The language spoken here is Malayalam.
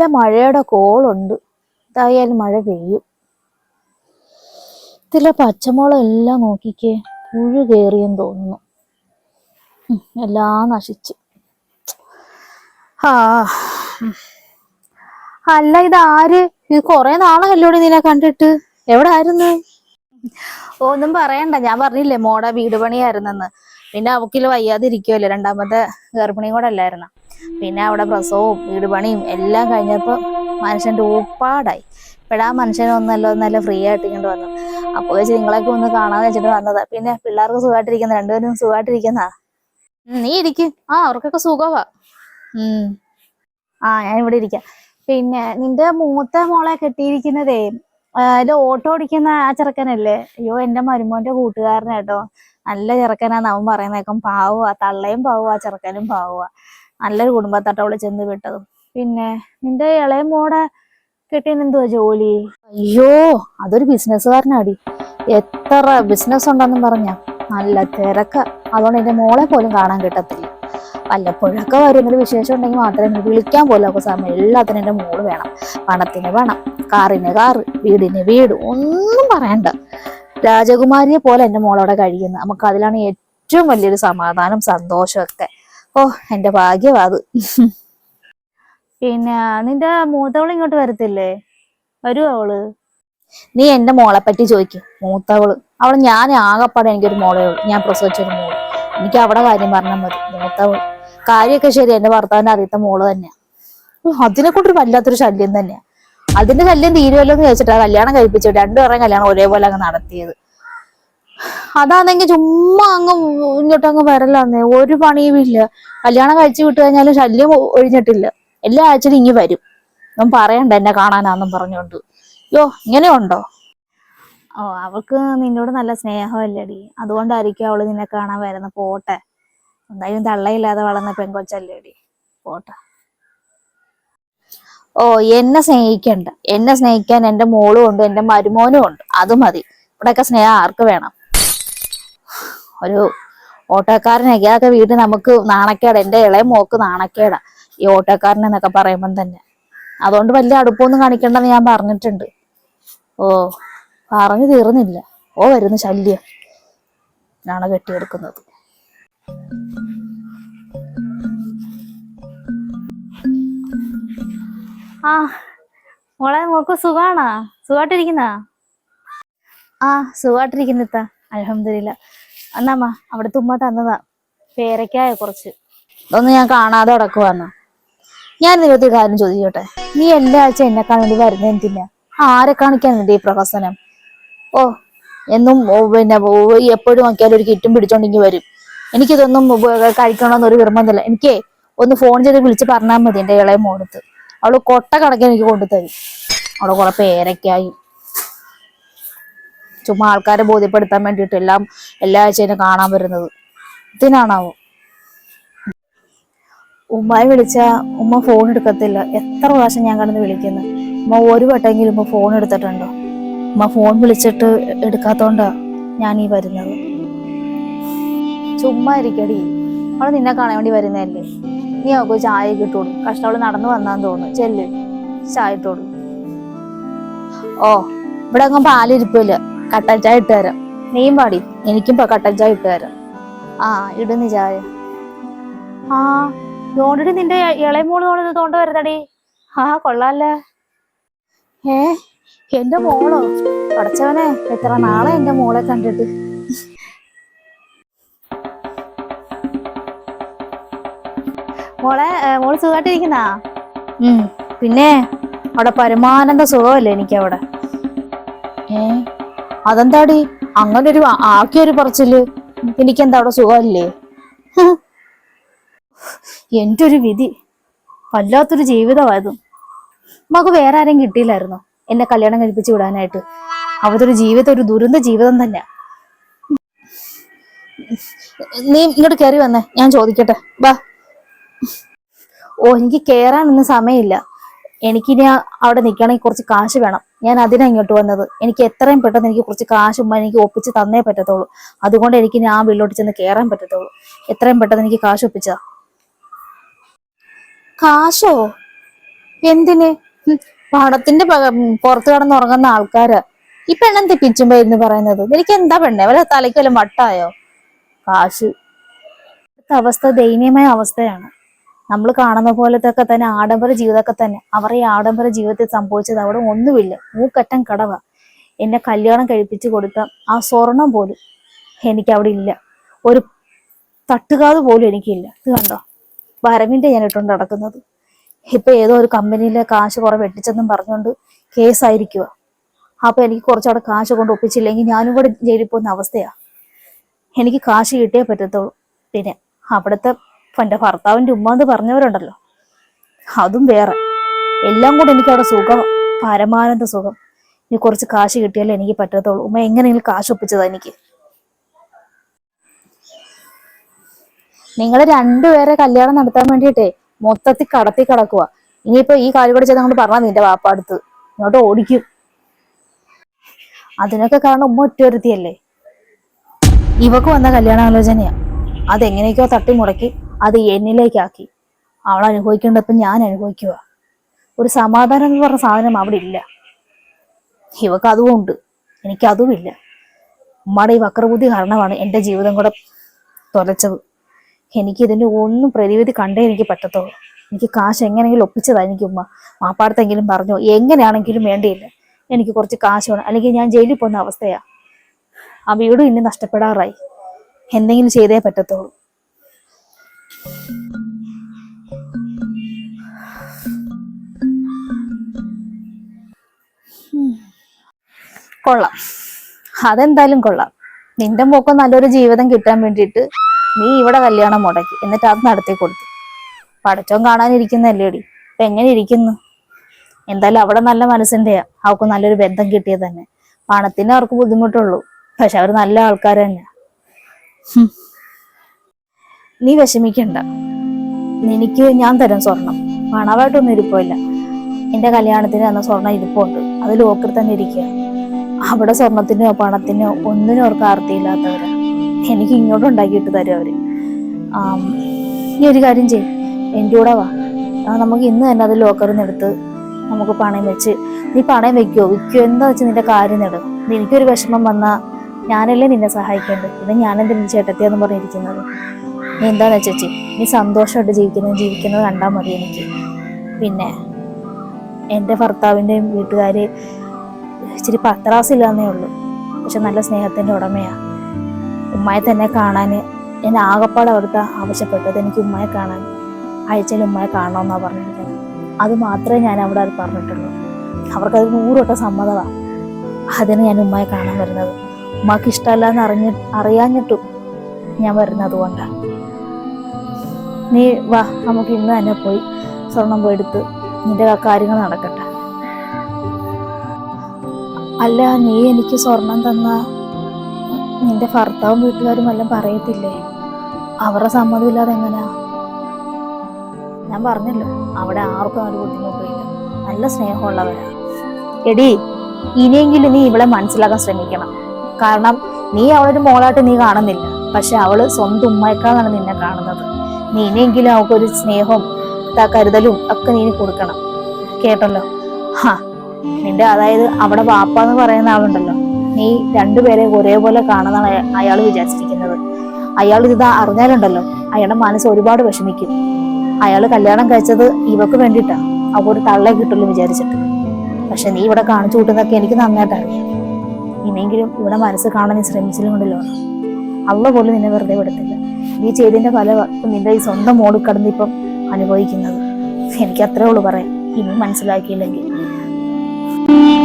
നല്ല മഴയുടെ കോളുണ്ട്. എന്തായാലും മഴ പെയ്യും. ഇതിലെ പച്ചമുളക് എല്ലാം നോക്കിക്കേ പുഴു കയറിയെന്ന് തോന്നുന്നു. എല്ലാം നശിച്ച്. ആ അല്ല ഇത് ആര് ഇത് കൊറേ നാളായല്ലോടി നിന്നെ കണ്ടിട്ട്. എവിടെ ആയിരുന്നു ഒന്നും പറയണ്ട. ഞാൻ പറഞ്ഞില്ലേ മോടെ വീട് പണിയായിരുന്നെന്ന്. പിന്നെ അവക്കിൽ വയ്യാതിരിക്കുമല്ലോ രണ്ടാമത്തെ ഗർഭിണിയും കൂടെ അല്ലായിരുന്ന? പിന്നെ അവിടെ പ്രസവവും വീട് പണിയും എല്ലാം കഴിഞ്ഞപ്പോൾ മനുഷ്യന്റെ ഊപ്പാടായി ഇപ്പോഴാ മനുഷ്യനെ ഒന്നല്ലോ നല്ല ഫ്രീ ആയിട്ട് ഇങ്ങോട്ട് വന്നു അപ്പോൾ വെച്ച് നിങ്ങളൊക്കെ ഒന്ന് കാണാന്ന് വെച്ചിട്ട് വന്നതാ. പിന്നെ പിള്ളേർക്ക് സുഖമായിട്ടിരിക്കുന്ന? രണ്ടുപേരും സുഖമായിട്ടിരിക്കുന്ന? നീ ഇരിക്കും. ആ അവർക്കൊക്കെ സുഖവാ ആ ഞാൻ ഇവിടെ ഇരിക്കാം. പിന്നെ നിന്റെ മൂത്ത മോളെ കെട്ടിയിരിക്കുന്നതേ ഇത് ഓട്ടോ ഓടിക്കുന്ന ആ ചെറുക്കനല്ലേ? അയ്യോ മരുമോന്റെ കൂട്ടുകാരനെ കേട്ടോ. നല്ല ചെറുക്കനാന്ന് അവൻ പറയുന്നേക്കും. പാവുക തള്ളയും പാവുക ചെറുക്കനും പാവുക നല്ലൊരു കുടുംബത്തോട്ട് അവൾ ചെന്ന് വിട്ടതും. പിന്നെ നിന്റെ ഇളയ മോടെ കെട്ടിന് എന്തുവാ ജോലി? അയ്യോ അതൊരു ബിസിനസ്സുകാരനാടി. എത്ര ബിസിനസ് ഉണ്ടെന്നും പറഞ്ഞ. നല്ല തിരക്ക. അതുകൊണ്ട് എന്റെ മോളെ പോലും കാണാൻ കിട്ടത്തില്ല. വല്ലപ്പോഴൊക്കെ വരുന്നൊരു വിശേഷം ഉണ്ടെങ്കിൽ മാത്രമേ വിളിക്കാൻ പോലും ഒക്കെ സമയം എല്ലാത്തിനും എന്റെ മോൾ വേണം. പണത്തിന് വേണം. കാറിന് കാറ് വീടിന് വീട് ഒന്നും പറയണ്ട. രാജകുമാരിയെ പോലെ എന്റെ മോളവിടെ കഴിയുന്നത്. നമുക്ക് അതിലാണ് ഏറ്റവും വലിയൊരു സമാധാനം സന്തോഷമൊക്കെ ഓ എന്റെ ഭാഗ്യമാ അത് പിന്നെ നിന്റെ മൂത്തവൾ ഇങ്ങോട്ട് വരത്തില്ലേ? വരുവോ അവൾ? നീ എന്റെ മോളെ പറ്റി ചോദിക്കും. മൂത്തവൾ. അവൾ ഞാൻ ആകപ്പാടെ എനിക്കൊരു മോളേ ഉള്ളൂ. ഞാൻ പ്രസവിച്ചൊരു മോൾ. എനിക്ക് അവിടെ കാര്യം പറഞ്ഞാൽ മതി. മൂത്തവൾ. കാര്യമൊക്കെ ശരി. എന്റെ ഭർത്താവിന്റെ അറിയത്ത മോൾ തന്നെയാ. അതിനെ കൊണ്ടൊരു വല്ലാത്തൊരു ശല്യം തന്നെയാ. അതിന്റെ ശല്യം തീരുമല്ലോ എന്ന് ചോദിച്ചിട്ടാ കല്യാണം കഴിപ്പിച്ചു രണ്ടുപേരുടെയും കല്യാണം ഒരേപോലെ അങ്ങ് നടത്തിയത്. അതാണെങ്കിൽ ചുമ്മാ അങ്ങ് ഇങ്ങോട്ട് അങ്ങ് വരലാന്നേ. ഒരു പണിയും ഇല്ല. കല്യാണം കഴിച്ചു വിട്ടു കഴിഞ്ഞാലും ശല്യം ഒഴിഞ്ഞിട്ടില്ല. എല്ലാ ആഴ്ചയിലും ഇങ്ങി വരും. ഞാൻ പറയണ്ട എന്നെ കാണാനാന്നും പറഞ്ഞോണ്ട് യോ ഇങ്ങനെയുണ്ടോ? ഓ അവൾക്ക് നിന്നോട് നല്ല സ്നേഹമല്ലേടി. അതുകൊണ്ടായിരിക്കും അവൾ നിന്നെ കാണാൻ വരുന്ന. പോട്ടെ. എന്തായാലും തള്ളയില്ലാതെ വളർന്ന പെങ്കൊച്ചല്ലേടി. പോട്ടെ. ഓ എന്നെ സ്നേഹിക്കണ്ട. എന്നെ സ്നേഹിക്കാൻ എന്റെ മോളും ഉണ്ട് എന്റെ മരുമോനും ഉണ്ട്. അത് മതി. ഇവിടെയൊക്കെ സ്നേഹം ആർക്ക് വേണം? ഒരു ഓട്ടോക്കാരനൊക്കെ അതൊക്കെ വീട് നമുക്ക് നാണക്കേട് എന്റെ ഇളയ മോക്ക് നാണക്കേടാ ഈ ഓട്ടോക്കാരൻ എന്നൊക്കെ പറയുമ്പം തന്നെ. അതുകൊണ്ട് വലിയ അടുപ്പമൊന്നും കാണിക്കണ്ടെന്ന് ഞാൻ പറഞ്ഞിട്ടുണ്ട്. ഓ പറഞ്ഞു തീർന്നില്ല. ഓ വരുന്നു ശല്യം. ഞാണ് കെട്ടിയെടുക്കുന്നത്. ആ മോളെ മോക്ക് സുഖാണാ? സുഖമായിട്ടിരിക്കുന്ന ആ സുഖമായിട്ടിരിക്കുന്ന ഇത്ത. അലഹമില്ല എന്നാമ്മ അവിടെ തുമ്മ തന്നതാ. പേരക്കായ കുറച്ച്. ഇതൊന്നും ഞാൻ കാണാതെ അടക്കുവാന്ന ഞാൻ നിരവധി കാര്യം ചോദിച്ചോട്ടെ നീ എല്ലാ ആഴ്ച എന്നെ കാണേണ്ടി വരുന്ന എന്തിനാ? ആരെ കാണിക്കാൻ വേണ്ടി ഈ പ്രഹസനം? ഓ എന്നും പിന്നെ എപ്പോഴും നോക്കിയാലും ഒരു കിറ്റും പിടിച്ചോണ്ടെങ്കിൽ വരും. എനിക്കിതൊന്നും കഴിക്കണമെന്ന് ഒരു നിർബന്ധമില്ല എനിക്കേ ഒന്ന് ഫോൺ ചെയ്ത് വിളിച്ച് പറഞ്ഞാൽ മതി എന്റെ ഇളയ മോടത്ത് അവൾ കൊട്ട കണക്കിന് എനിക്ക് കൊണ്ടുതരും. അവൾ കുറെ പേരക്കായി ചുമ്മാ ആൾക്കാരെ ബോധ്യപ്പെടുത്താൻ വേണ്ടിയിട്ട് എല്ലാം എല്ലാ ആഴ്ചയും കാണാൻ വരുന്നത്. ഇതിനാണാവോ? ഉമ്മായി വിളിച്ച ഉമ്മ ഫോൺ എടുക്കത്തില്ല. എത്ര പ്രാവശ്യം ഞാൻ കടന്ന് വിളിക്കുന്നു. ഉമ്മ ഒരു വട്ടമെങ്കിലും ഉമ്മ ഫോൺ എടുത്തിട്ടുണ്ടോ? ഉമ്മ ഫോൺ വിളിച്ചിട്ട് എടുക്കാത്തോണ്ടാ ഞാൻ ഈ വരുന്നത്. ചുമ്മാ ഇരിക്കടി. അവൾ നിന്നെ കാണാൻ വേണ്ടി വരുന്നതല്ലേ? നീ അവൾക്ക് ചായ കിട്ടോളൂ കഷ്ടം നടന്നു വന്നാന്ന് തോന്നുന്നു. ചെല്ല്. ചായ ഇട്ടോളൂ. ഓ ഇവിടെ അങ്ങ് പാലിരിപ്പില്ല. കട്ടൻ ചായ ഇട്ട് തരാം. നീയും പാടി. എനിക്കും കട്ടൻ ചായ ഇട്ട് തരാം. ആ ഇടുന്നു ചായ. ആ ഓൾറെഡി നിന്റെ ഇളയ മോൾ തോന്നുന്നത് തോണ്ട വരുന്നടി. ആ കൊള്ളാല്ലേ. ഏ എന്റെ മോളോ? പഠിച്ചവനെ എത്ര നാളെ എന്റെ മോളെ കണ്ടിട്ട്. മോളെ മോൾ സുഖമായിട്ടിരിക്കുന്നാ ഉം പിന്നെ അവിടെ പരമാനന്ദ സുഖമല്ലേ എനിക്ക് അവിടെ ഏ അതെന്താടി? അങ്ങനെ ഒരു ആക്കിയൊരു പറച്ചിൽ. എനിക്കെന്താ അവിടെ സുഖമല്ലേ. എന്റെ ഒരു വിധി. വല്ലാത്തൊരു ജീവിതമായിരുന്നു മക വേറെ ആരെയും കിട്ടിയില്ലായിരുന്നു? എന്നെ കല്യാണം കഴിപ്പിച്ച് വിടാനായിട്ട്. അവതൊരു ജീവിതം ഒരു ദുരന്ത ജീവിതം തന്നെ നീ ഇങ്ങോട്ട് കയറി വന്നേ. ഞാൻ ചോദിക്കട്ടെ. വാ. ഓ എനിക്ക് കേറാനൊന്നും സമയമില്ല. എനിക്കിനി അവിടെ നിൽക്കണമെങ്കിൽ കുറച്ച് കാശ് വേണം. ഞാൻ അതിനാ ഇങ്ങോട്ട് വന്നത്. എനിക്ക് എത്രയും പെട്ടെന്ന് എനിക്ക് കുറച്ച് കാശ് എനിക്ക് ഒപ്പിച്ച് തന്നേ പറ്റത്തുള്ളൂ. അതുകൊണ്ട് എനിക്ക് ഞാൻ വീട്ടിലോട്ട് ചെന്ന് കയറാൻ പറ്റത്തുള്ളൂ. എത്രയും പെട്ടെന്ന് എനിക്ക് കാശ് ഒപ്പിച്ചാ കാശോ? എന്തിന്? പണത്തിന്റെ പുറത്ത് കടന്ന് ഉറങ്ങുന്ന ആൾക്കാര്. ഈ പെണ്ണെന്ത് പിച്ചുമ്പോ എന്ന് പറയുന്നത്? എനിക്ക് എന്താ പെണ്ണേ? വല്ല തലയ്ക്ക് വല്ല മട്ടായോ കാശ്. അവസ്ഥ ദയനീയമായ അവസ്ഥയാണ്. നമ്മൾ കാണുന്ന പോലത്തൊക്കെ തന്നെ ആഡംബര ജീവിതമൊക്കെ തന്നെ. അവർ ഈ ആഡംബര ജീവിതത്തിൽ സംഭവിച്ചത് അവിടെ ഒന്നുമില്ല. മൂക്കറ്റം കടവ. എന്നെ കല്യാണം കഴിപ്പിച്ചു കൊടുത്ത ആ സ്വർണം പോലും എനിക്ക് അവിടെ ഇല്ല. ഒരു തട്ടുകാത് പോലും എനിക്കില്ല. ഇത് കണ്ടോ? വരവിന്റെ ഞാൻ ഇട്ടുകൊണ്ട് നടക്കുന്നത്. ഇപ്പൊ ഏതോ ഒരു കമ്പനിയിലെ കാശ് കുറെ വെട്ടിച്ചെന്നും പറഞ്ഞുകൊണ്ട് കേസായിരിക്കുക അപ്പൊ എനിക്ക് കുറച്ചവിടെ കാശ് കൊണ്ട് ഒപ്പിച്ചില്ലെങ്കിൽ ഞാനും കൂടെ ജയിലിൽ പോകുന്ന അവസ്ഥയാ. എനിക്ക് കാശ് കിട്ടിയേ പറ്റത്തുള്ളൂ. പിന്നെ അവിടുത്തെ എന്റെ ഭർത്താവിന്റെ ഉമ്മ എന്ന് പറഞ്ഞവരുണ്ടല്ലോ. അതും വേറെ. എല്ലാം കൂടെ എനിക്ക് അവിടെ സുഖം പരമാനന്ദ സുഖം. ഇനി കുറച്ച് കാശ് കിട്ടിയാലേ എനിക്ക് പറ്റത്തുള്ളൂ. ഉമ്മ എങ്ങനെയെങ്കിലും കാശ് ഒപ്പിച്ചതാ എനിക്ക്. നിങ്ങൾ രണ്ടുപേരെ കല്യാണം നടത്താൻ വേണ്ടിയിട്ടേ മൊത്തത്തിൽ കടത്തി കിടക്കുക ഇനിയിപ്പോ ഈ കാര്യം കൂടെ ചെയ്ത് അങ്ങോട്ട് പറഞ്ഞാൽ നിന്റെ വാപ്പ അടുത്ത്. ഇങ്ങോട്ട് ഓടിക്കും. അതിനൊക്കെ കാരണം ഉമ്മ ഒറ്റവരുത്തിയല്ലേ ഇവക്ക് വന്ന കല്യാണാലോചനയാ. അതെങ്ങനെയൊക്കെയോ തട്ടി മുടക്കി. അത് എന്നിലേക്കാക്കി. അവൾ അനുഭവിക്കേണ്ടപ്പം ഞാൻ അനുഭവിക്കുക ഒരു സമാധാനം എന്ന് പറഞ്ഞ സാധനം അവിടെ ഇല്ല. ഇവക്ക് അതും ഉണ്ട്. എനിക്ക് ഇല്ല. ഉമ്മയുടെ ഈ വക്രബുദ്ധി കാരണമാണ് എന്റെ ജീവിതം കൂടെ തുലച്ചത്. എനിക്കിതിന്റെ ഒന്നും പ്രതിവിധി കണ്ടേ എനിക്ക് പറ്റത്തുള്ളൂ. എനിക്ക് കാശ് എങ്ങനെയെങ്കിലും ഒപ്പിച്ചതാണ് എനിക്ക് ഉമ്മ. മാപ്പാടത്തെങ്കിലും പറഞ്ഞു. എങ്ങനെയാണെങ്കിലും വേണ്ടിയില്ല. എനിക്ക് കുറച്ച് കാശ് വേണം. അല്ലെങ്കിൽ ഞാൻ ജയിലിൽ പോകുന്ന അവസ്ഥയാണ് ആ വീടും ഇനി നഷ്ടപ്പെടാറായി. എന്തെങ്കിലും ചെയ്തേ പറ്റത്തുള്ളൂ. കൊള്ളാം. അതെന്തായാലും കൊള്ളാം. നിന്റെ മോക്കം നല്ലൊരു ജീവിതം കിട്ടാൻ വേണ്ടിയിട്ട് നീ ഇവിടെ കല്യാണം മുടക്കി. എന്നിട്ട് അത് നടത്തി കൊടുത്തു. പടച്ചോൻ കാണാനിരിക്കുന്നല്ലേടി? ഇപ്പൊ എങ്ങനെ ഇരിക്കുന്നു? എന്തായാലും അവിടെ നല്ല മനസ്സിന്റെയാ. അവൾക്ക് നല്ലൊരു ബന്ധം കിട്ടിയത് തന്നെ. പണത്തിന് അവർക്ക് ബുദ്ധിമുട്ടുള്ളൂ. പക്ഷെ അവർ നല്ല ആൾക്കാർ തന്നെ നീ വിഷമിക്കണ്ട. എനിക്ക് ഞാൻ തരാം സ്വർണം. പണമായിട്ടൊന്നും ഇരിപ്പില്ല. എന്റെ കല്യാണത്തിന് തന്ന സ്വർണം ഇരിപ്പുണ്ട് അത് ലോക്കർ തന്നെ ഇരിക്കുക അവിടെ സ്വർണത്തിനോ പണത്തിനോ ഒന്നിനും അവർക്ക് ആർത്തിയില്ലാത്തവരാ. എനിക്ക് ഇങ്ങോട്ട് ഉണ്ടാക്കിയിട്ട് തരും അവർ. ഈ നീ ഒരു കാര്യം ചെയ്യും. എന്റെ കൂടെ വാ. നമുക്ക് ഇന്ന് തന്നെ അത് ലോക്കറിൽ നിന്ന് എടുത്ത് നമുക്ക് പണയം വെച്ച് നീ പണയം വെക്കോ? വിൽക്കോ എന്താ വെച്ച് നിന്റെ കാര്യം നേടും എനിക്കൊരു വിഷമം വന്നാ ഞാനല്ലേ നിന്നെ സഹായിക്കേണ്ടത്? പിന്നെ ഞാൻ നിന്റെ ചേട്ടത്തിയെന്ന് പറഞ്ഞിരിക്കുന്നത്. നീ എന്താന്ന് വെച്ചേച്ചി നീ സന്തോഷമായിട്ട് ജീവിക്കുന്നത് ജീവിക്കുന്നത് കണ്ടാൽ മതി എനിക്ക്. പിന്നെ എന്റെ ഭർത്താവിന്റെയും വീട്ടുകാര് ഇച്ചിരി പത്രാസില്ലാന്നേ ഉള്ളൂ. പക്ഷെ നല്ല സ്നേഹത്തിന്റെ ഉടമയാ. ഉമ്മയെ തന്നെ കാണാൻ എന്നെ ആകപ്പാടെ അവിടുത്തെ ആവശ്യപ്പെട്ടത് എനിക്ക് ഉമ്മയെ കാണാൻ ആഴ്ചയിൽ ഉമ്മയെ കാണണമെന്നാണ് പറഞ്ഞിരിക്കുന്നത്. അത് മാത്രമേ ഞാൻ അവിടെ അത് പറഞ്ഞിട്ടുള്ളൂ. അവർക്കത് നൂറൊട്ട സമ്മതമാണ് അതിന് ഞാൻ ഉമ്മയെ കാണാൻ വരുന്നത്. ഉമ്മക്ക് ഇഷ്ടമല്ല എന്ന് അറിഞ്ഞ അറിയാഞ്ഞിട്ടും ഞാൻ വരുന്നത് കൊണ്ടാണ് നീ വാ നമുക്ക് ഇന്ന് തന്നെ പോയി സ്വർണം പോയി എടുത്ത് നിന്റെ കാര്യങ്ങൾ നടക്കട്ടെ. അല്ല നീ എനിക്ക് സ്വർണം തന്ന നിന്റെ ഭർത്താവും വീട്ടുകാരും എല്ലാം പറയത്തില്ലേ? അവരുടെ സമ്മതമില്ലാതെ എങ്ങനെയാ ഞാൻ പറഞ്ഞല്ലോ അവിടെ ആർക്കും ഒരു ബുദ്ധിമുട്ടില്ല നല്ല സ്നേഹമുള്ളവരാ. എടി ഇനിയെങ്കിലും നീ ഇവളെ മനസ്സിലാക്കാൻ ശ്രമിക്കണം. കാരണം നീ അവളൊരു മോളായിട്ട് നീ കാണുന്നില്ല. പക്ഷെ അവൾ സ്വന്തം ഉമ്മയേക്കാളാണ് നിന്നെ കാണുന്നത്. നീ ഇനിയെങ്കിലും അവൾക്കൊരു സ്നേഹവും കരുതലും ഒക്കെ നീ കൊടുക്കണം. കേട്ടല്ലോ? ഹാ. നിന്റെ അതായത് അവിടെ വാപ്പ എന്ന് പറയുന്ന ആളുണ്ടല്ലോ. നീ രണ്ടുപേരെ ഒരേപോലെ കാണുന്നതാണ് അയാൾ വിചാരിച്ചിരിക്കുന്നത്. അയാൾ ഇത് അറിഞ്ഞാലുണ്ടല്ലോ അയാളുടെ മനസ്സ് ഒരുപാട് വിഷമിക്കും. അയാൾ കല്യാണം കഴിച്ചത് ഇവക്ക് വേണ്ടിയിട്ടാണ് അവൾക്ക് ഒരു തള്ളേ കിട്ടുള്ളൂ വിചാരിച്ചിട്ട്. പക്ഷെ നീ ഇവിടെ കാണിച്ചു കൂട്ടുന്നതൊക്കെ എനിക്ക് നന്നായിട്ട് അറിയാം. ഇനിയെങ്കിലും ഇവിടെ മനസ്സ് കാണാൻ നീ ശ്രമിച്ചാലും കൊണ്ടല്ലോ അവ പോലും നിന്നെ വെറുതെ വിടത്തില്ല. നീ ചെയ്തതിന്റെ പല നിന്റെ ഈ സ്വന്തം മോളിൽ കടന്ന് ഇപ്പം അനുഭവിക്കുന്നത്. എനിക്ക് അത്രേ ഉള്ളൂ പറയാം ഇനി മനസ്സിലാക്കിയില്ലെങ്കിൽ. Mm-hmm.